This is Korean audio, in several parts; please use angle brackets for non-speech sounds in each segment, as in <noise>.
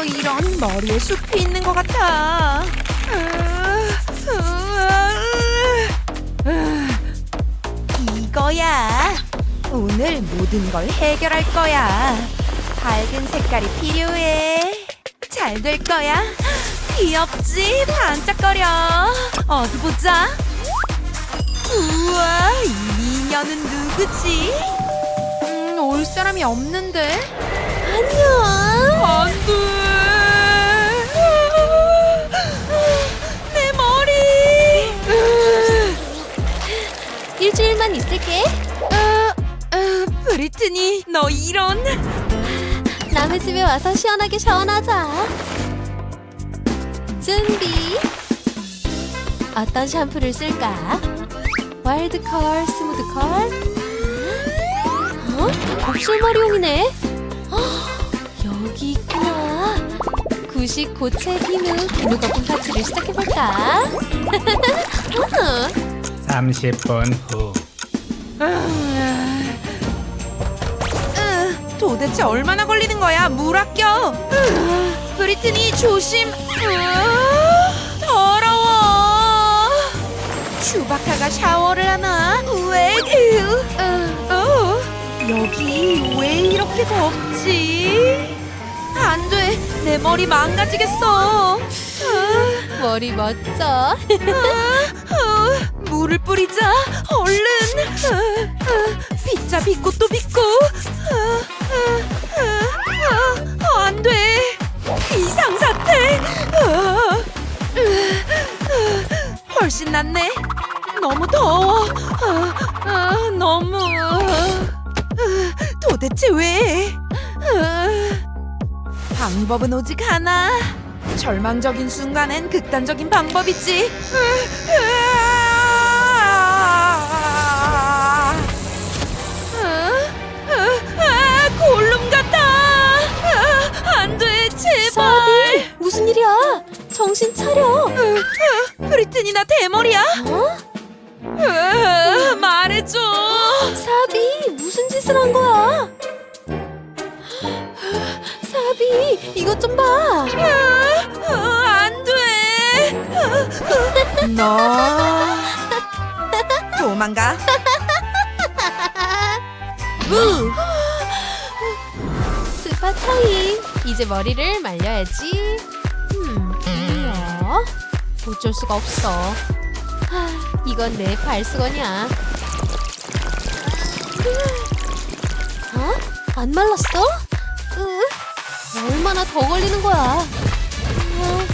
어, 이런 머리에 숲이 있는 것 같아. 이거야. 오늘 모든 걸 해결할 거야. 밝은 색깔이 필요해. 잘 될 거야. 귀엽지? 반짝거려. 어디 보자. 우와, 이 미녀는 누구지? 음, 올 사람이 없는데. 안녕. 안 돼. 일주일만 있을게. 아, 아, 브리트니, 너 이런. 남의 집에 와서 시원하게 샤워하자. 준비. 어떤 샴푸를 쓸까? 와일드 컬, 스무드 컬. 어? 곱슬머리용이네. 헉, 여기 있구나. 구식 고체 비누, 비누 거품 파티를 시작해볼까? <laughs> 어, 30분 후 으, 도대체 얼마나 걸리는 거야? 물 아껴. 으, 브리트니 조심. 으, 더러워. 슈바카가 샤워를 하나? 왜? 으, 으, 어, 여기 왜 이렇게 덥지? 안 돼. 내 머리 망가지겠어. 으, 머리 멋져. 물을 뿌리자. 얼른. 아, 아, 빗자 빗고 또 빗고. 안돼. 이상 사태. 아, 으, 아, 훨씬 낫네. 너무 더워. 너무. 아, 도대체 왜? 아, 방법은 오직 하나. 절망적인 순간엔 극단적인 방법이지. 아, 일이야? 정신 차려. 브리트니 나 대머리야. 어? 으, 말해줘. 사비 무슨 짓을 한 거야? 사비 이것 좀 봐. 어, 안 돼. <laughs> 너 도망가. 우. 스파 타임. 이제 머리를 말려야지. 어쩔 수가 없어. 하, 이건 내 발수건이야. 어? 안 말랐어? 으, 얼마나 더 걸리는 거야? 어,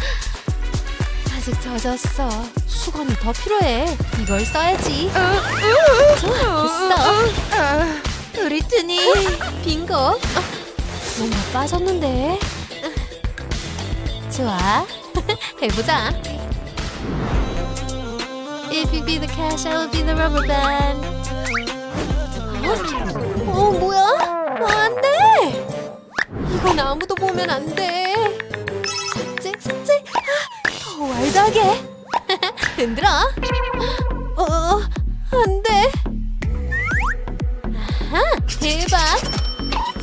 아직 젖었어. 수건이 더 필요해. 이걸 써야지. 됐어. 아, 브리트니. 빙고. 어, 뭔가 빠졌는데. 좋아. <laughs> 해보자. If you be the cash, I will be the rubber band. 어? <gasps> 어, 뭐야? 안 돼! 이건 아무도 보면 안 돼. 삭제, 삭제. 아, 더 와일드하게. <laughs> 흔들어. 어, <gasps> 어, 안 돼. 아하, 대박!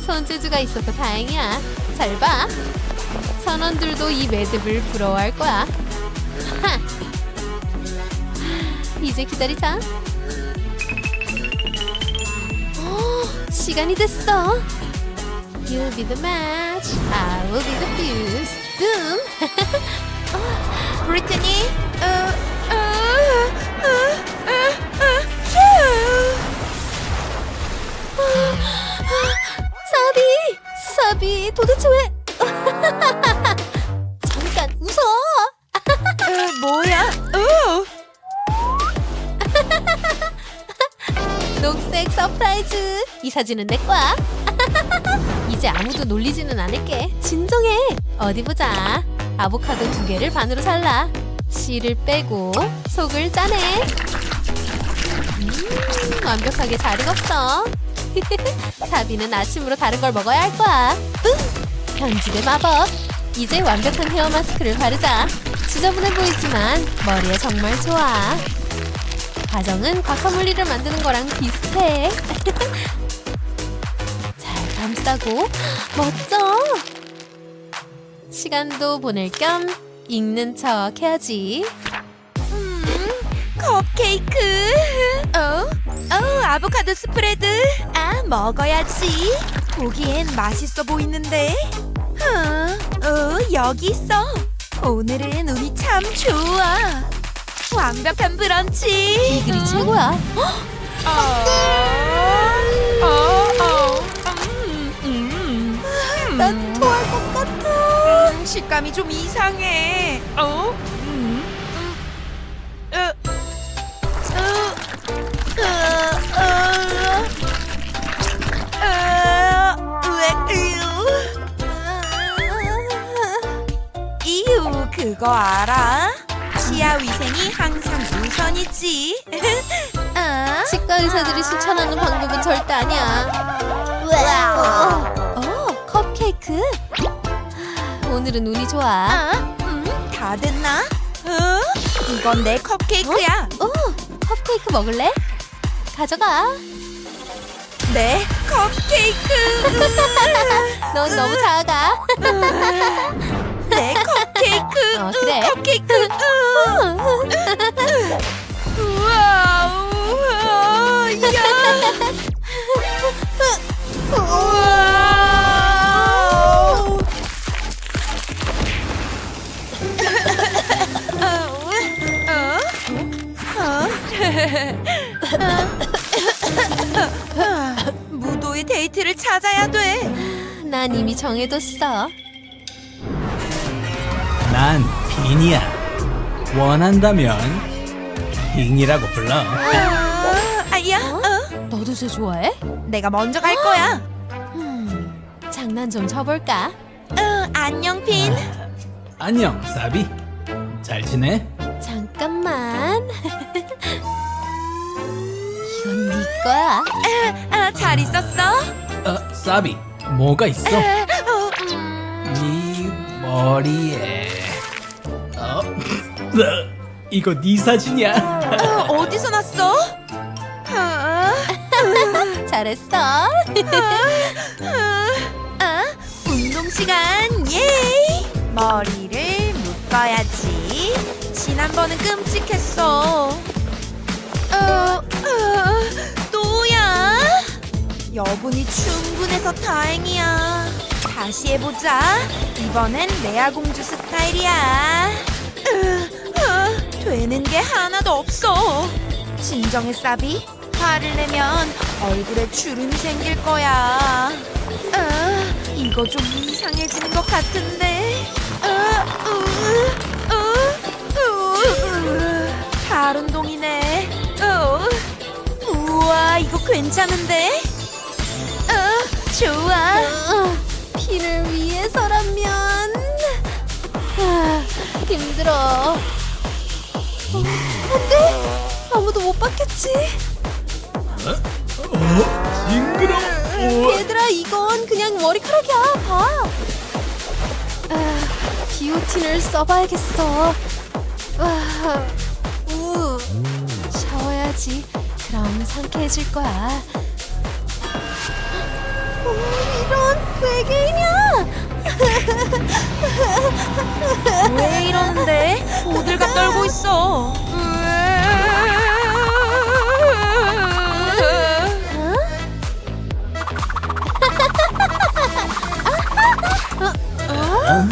손재주가 있어서 다행이야. 잘 봐. 선원들도 이 매듭을 부러워할 거야. 하. <laughs> 이제 기다리자. 어, 시간이 됐어. You'll be the match. I will be the fuse. Boom. <laughs> 브리트니. 어, 어. <gasps> 사비! 사비, 도대체 왜? 이 사진은 내 거야. <laughs> 이제 아무도 놀리지는 않을게. 진정해. 어디 보자. 아보카도 두 개를 반으로 잘라. 씨를 빼고 속을 짜내. 음, 완벽하게 잘 익었어. <laughs> 사비는 아침으로 다른 걸 먹어야 할 거야. 뿡! 편집의 마법. 이제 완벽한 헤어 마스크를 바르자. 지저분해 보이지만 머리에 정말 좋아. 과정은 과카몰리를 만드는 거랑 비슷해. <laughs> 잘 감싸고 멋져. 시간도 보낼 겸 읽는 척 해야지. 음, 컵케이크. 어? 어, 아보카도 스프레드. 아, 먹어야지. 보기엔 맛있어 보이는데. 어, 어, 여기 있어. 오늘은 운이 참 좋아. 완벽한 브런치. 이 글이 최고야. 어, 어, 식감이 좀 이상해. 어? 음. 음. 어. 어. 어. 어. 어. 으악, 으유. 이유 그거 알아? 치아 위생이 항상 우선이지. <laughs> 어? 치과 의사들이 추천하는 방법은 절대 아니야. 어, 컵케이크. 오늘은 운이 좋아. 아, 음, 다 됐나? 어? 이건 내 컵케이크야. 어, 컵케이크 먹을래? 가져가. 내 컵케이크. <laughs> 넌 너무 작아. 내 컵케이크. 어, 그래. 컵케이크. 우와, 우와, 야. <laughs> 우와. <laughs> 무도의 데이트를 찾아야 돼. 난 이미 정해뒀어. 난 빈이야. 원한다면 빙이라고 불러. 아, 아야, 어? 너도 쟤 좋아해? 내가 먼저 갈 거야. 음, 장난 좀 쳐볼까? 어, 안녕, 빈. 안녕, 사비. 잘 지내? 잠깐만. <laughs> 거야. 아, 잘 있었어? 어, 사비. 뭐가 있어? 어, 음, 네 머리에. 어? 이거 네 사진이야. 어, 어디서 났어? 어, 잘했어. 아, 운동 시간 예! 머리를 묶어야지. 지난번은 끔찍했어. 어, 어? 여분이 충분해서 다행이야. 다시 해보자. 이번엔 레아 공주 스타일이야. 으, 어, 되는 게 하나도 없어. 진정해, 사비. 화를 내면 얼굴에 주름이 생길 거야. 아, 이거 좀 이상해지는 것 같은데. 아, 으, 으, 으, 으. 발 운동이네. 어. 우와, 이거 괜찮은데? 어, 좋아. 어, 피를 위해서라면 아, 힘들어. 어, 안돼. 아무도 못 봤겠지. 어? 징그러워. 얘들아 이건 그냥 머리카락이야. 봐. 아, 비오틴을 써봐야겠어. 아, 우, 샤워해야지. 그럼 상쾌해질 거야. 어, 이런 외계인이야. 왜 이러는데? 호들갑 떨고 있어. 어?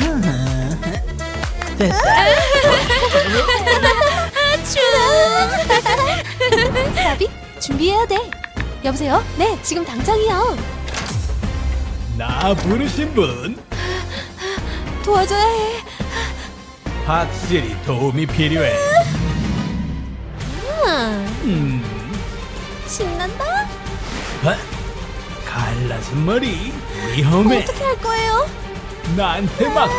사비 준비해야 돼. 여보세요? 네, 지금 당장이요. 나 부르신 분 도와줘야 해. 확실히 도움이 필요해. 아, 음, 신난다. 어? 갈라진 머리 위험해. 어떻게 할 거예요? 나한테 맡겨.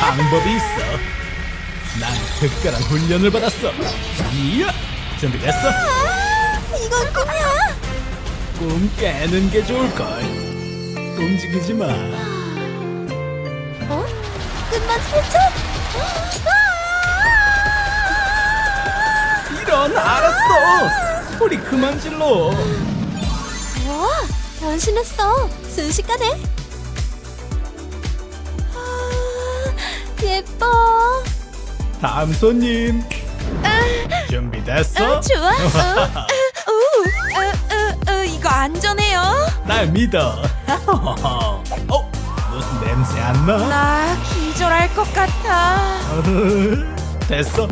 방법이 있어. 난 특별한 훈련을 받았어. 이야, 준비됐어? 아, 이건 꿈이야. 꿈 깨는 게 좋을걸. 움직이지 마. 어? 끝만 3초? 이런 알았어. 소리 그만 질러. 와, 변신했어. 순식간에. 아, 예뻐. 다음 손님. 아, 준비됐어? 어, 좋아. 어. <laughs> 안전해요? 날 믿어. <laughs> 어, 무슨 냄새 안 나? 나 기절할 것 같아. <laughs> 됐어. 어,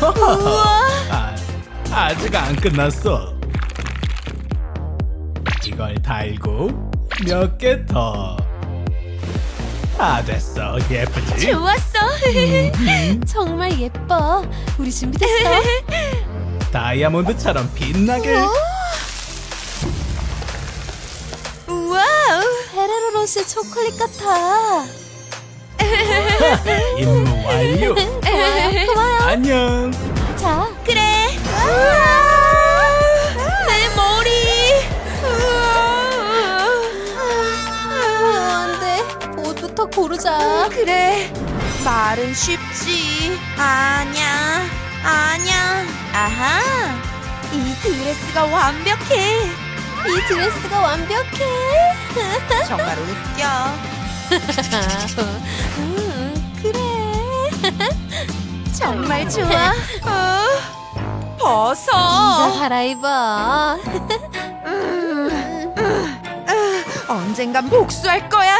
<laughs> 우와. 아, 아직 안 끝났어. 이걸 달고 몇 개 더. 다 됐어. 예쁘지? 좋았어. 정말 예뻐. 우리 준비됐어. 다이아몬드처럼 빛나게. 와우. 페레로 로시 초콜릿 같아. <laughs> 임무 완료. 고마워요. 고마워요. 안녕. 자, 그래. 내 머리. 어, 안 돼. 옷부터 고르자. 그래. 말은 쉽지. 아냐. 아냐. 아하. 이 드레스가 완벽해. 이 드레스가 완벽해. <laughs> 정말 웃겨. <laughs> 음, 그래. <laughs> 정말 좋아. 어. 이거 벗어. 갈아입어. 언젠간 복수할 거야.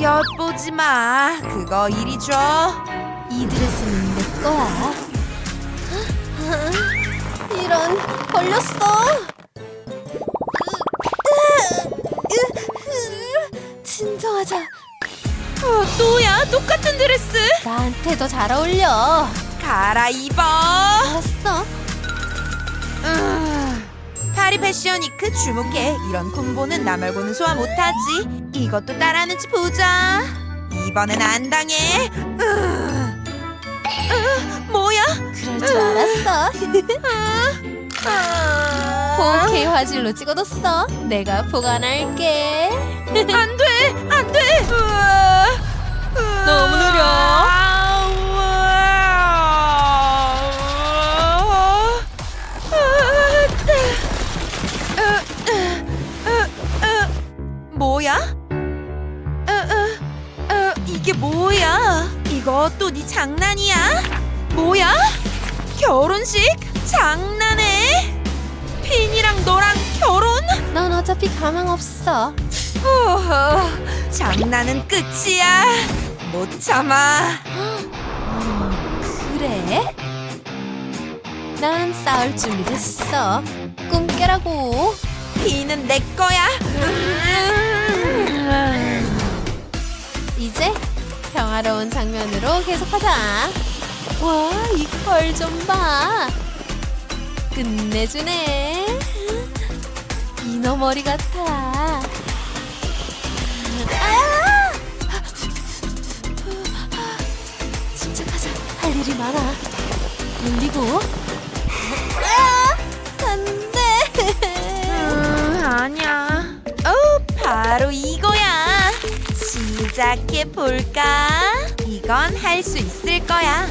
엿보지 마. 그거 이리 줘. 이 드레스는 내 거야. 이런 걸렸어. 진정하자. 어, 또야 똑같은 드레스. 나한테 더잘 어울려. 갈아입어. 알았어. 음, 파리 패션위크 주목해. 이런 콤보는 나 말고는 소화 못하지. 이것도 따라하는지 보자. 이번엔 안 당해. 음, 음, 뭐야? 그럴 줄 알았어. <laughs> 아, 4K 화질로 찍어뒀어. 내가 보관할게. <laughs> 안 돼, 안 돼. 너무 느려. 아, 우와. 아, 아, 아, 아, 뭐야? 어, 어, 어, 이게 뭐야? 이거 또네 장난이야? 뭐야? 결혼식? 장난해? 핀이랑 너랑 결혼? 넌 어차피 가망 없어. 어, 장난은 끝이야. 못 참아. 그래? 난 싸울 준비 됐어. 꿈 깨라고. 피는 내 거야. 이제 평화로운 장면으로 계속하자. 와, 이컬좀 봐. 끝내주네. 이너 머리 같아. 아! 침착하자. 할 일이 많아. 올리고. 아! 안 돼. 음, 아니야. 어, 바로 이거야. 시작해 볼까? 이건 할 수 있을 거야.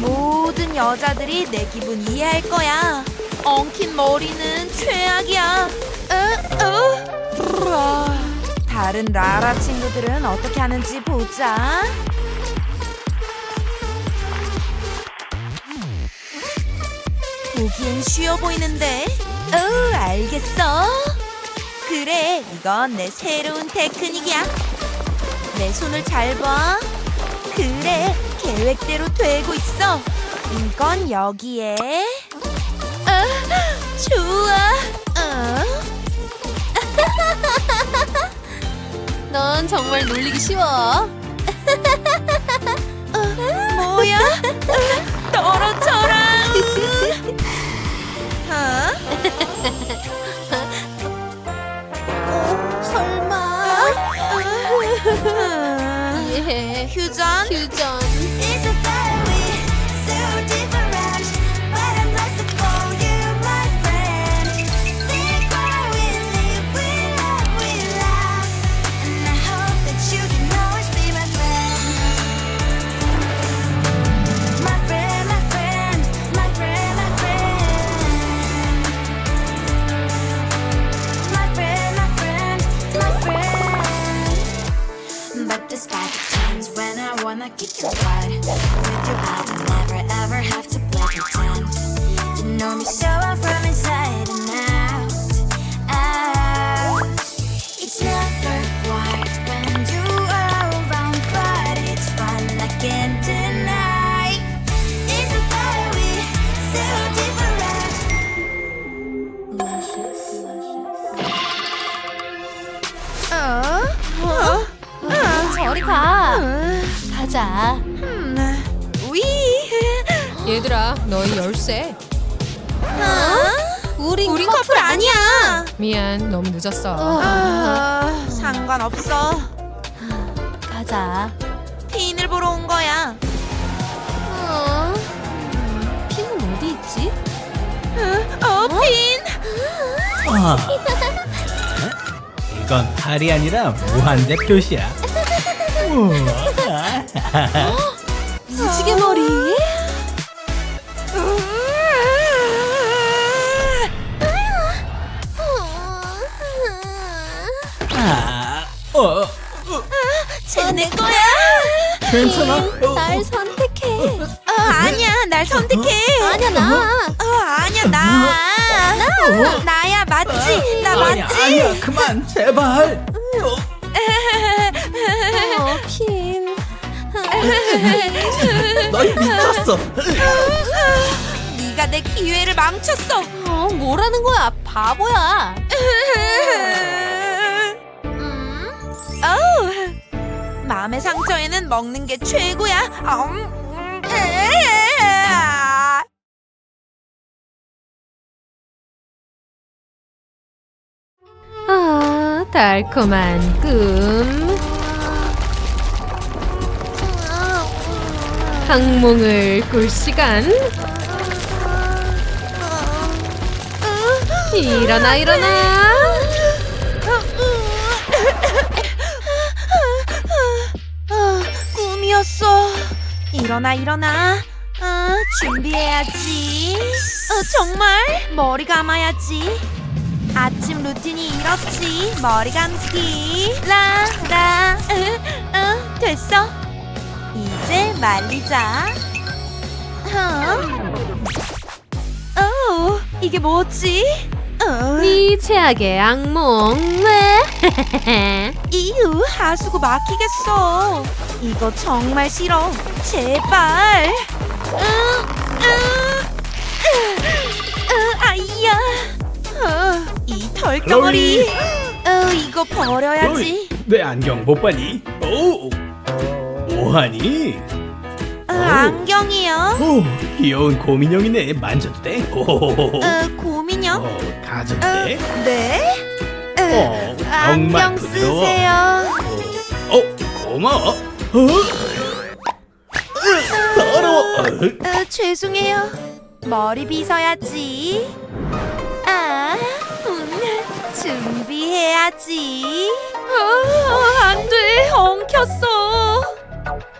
모든 여자들이 내 기분 이해할 거야. 엉킨 머리는 최악이야. 어, 어. 우와. 다른 라라 친구들은 어떻게 하는지 보자. 보기엔 쉬워 보이는데. 어, 알겠어. 그래, 이건 내 새로운 테크닉이야. 내 손을 잘 봐. 그래, 계획대로 되고 있어. 이건 여기에. 아, 좋아. 어? <laughs> 넌 정말 놀리기 쉬워. <laughs> 뭐야? 어, 떨어져라. <laughs> 어? 설마. 음, 이해해. 휴전? 휴전. Wanna keep you quiet. With you, I never ever have to play pretend. You know me so 음, 가자. 음, 위. 얘들아, 너희 열쇠. 어? 우린, 우리 커플 아니야. 미안, 너무 늦었어. 아, 상관없어. 가자. 핀을 보러 온 거야. 어? 핀은 어디 있지? 어, 핀. 아. 이건 팔이 아니라 무한대 표시야. <laughs> 우와. 무지개 머리? 아, 어, 쟤내 거야. 괜찮아? 어, 날 선택해. 어, 아니야, 날 선택해. 아니야, 나. 어, 아니야, 나. 나. 나야, 맞지? 나 아니야, 맞지? 아니야, 그만, 제발. <laughs> 너 미쳤어. 네가 내 기회를 망쳤어. 어, 뭐라는 거야? 바보야. 음, 어우, 마음의 상처에는 먹는 게 최고야. 음, 음, 에아. 아, 달콤한 꿈. 악몽을 꿀 시간. 일어나, 일어나. 아, 꿈이었어. 일어나 일어나. 아, 준비해야지. 어, 정말 머리 감아야지. 아침 루틴이 이렇지. 머리 감기. 라라. 어, 어, 됐어. 말리자. 어? 어, 이게 뭐지? 어. 네 최악의 악몽. 왜? 이유 하수구 막히겠어. 이거 정말 싫어. 제발. 으, 으, 으, 으, 아이야. 어, 이 털덩어리. 어, 이거 버려야지. 내 안경 못 봤니? 오, 뭐하니? 어, 안경이요. 오, 귀여운 곰인형이네. 만져도 돼? 오, 어, 고민형. 어, 가져도 어, 돼? 네. 어, 어, 정말 안경 부드러워. 쓰세요. 어, 고마워. 어? 으, 더러워. 어, 어, 죄송해요. 머리 빗어야지. 아, 음, 준비해야지. 어, 안 돼. 엉켰어.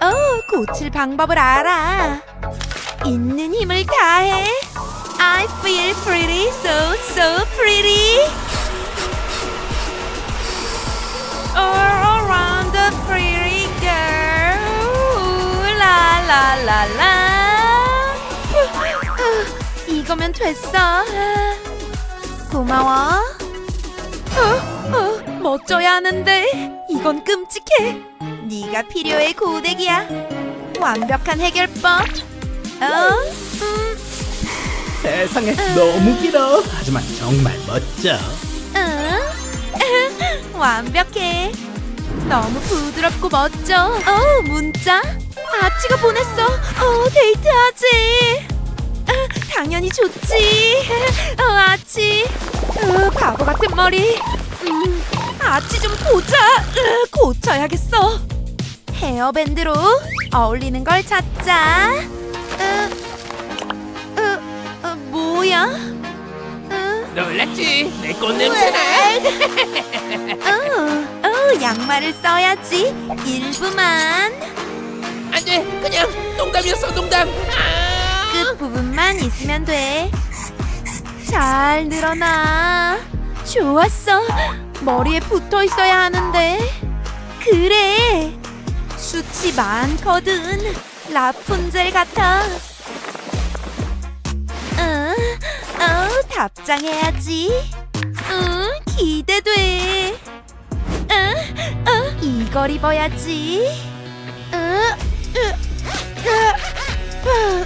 어, 고칠 방법을 알아. 있는 힘을 다해. I feel pretty, so, so pretty. All around the pretty girl. Ooh, la la la la. 어, 이거면 됐어. 고마워. 어, 어, 멋져야 하는데 이건 끔찍해. 네가 필요해 고데기야. 완벽한 해결법. 어? 음, 세상에 너무 길어. 하지만 정말 멋져. 응? <laughs> 완벽해. 너무 부드럽고 멋져. 어, 문자? 아치가 보냈어. 어, 데이트하지. 아, 당연히 좋지. 어, 아치. 어, 바보 같은 머리. 음, 아치 좀 보자. 으, 고쳐야겠어. 헤어밴드로 어울리는 걸 찾자. 으, 으, 어, 뭐야? 으, 놀랐지? 내 꽃냄새나. <laughs> 어, 어, 양말을 써야지. 일부만. 안 돼, 그냥 농담이었어, 농담. 끝 부분만 있으면 돼. 잘 늘어나. 좋았어. 머리에 붙어 있어야 하는데. 그래. 수치 많거든. 라푼젤 같아. 응, 어, 답장해야지. 응, 기대돼. 응, 어, 이걸 입어야지. <laughs> 응, 으, 으, 으,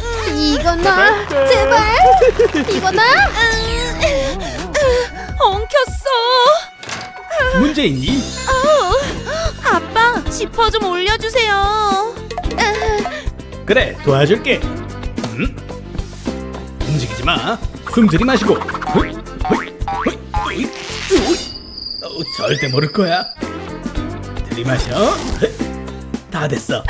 으, 이거 나 제발 이거 나 응, 으, 엉켰어. 문제 있니? 어, 아빠, 지퍼 좀 올려주세요. 그래 도와줄게. 음? 움직이지 마. 숨 들이마시고. 어, 절대 모를 거야. 들이마셔. 다 됐어.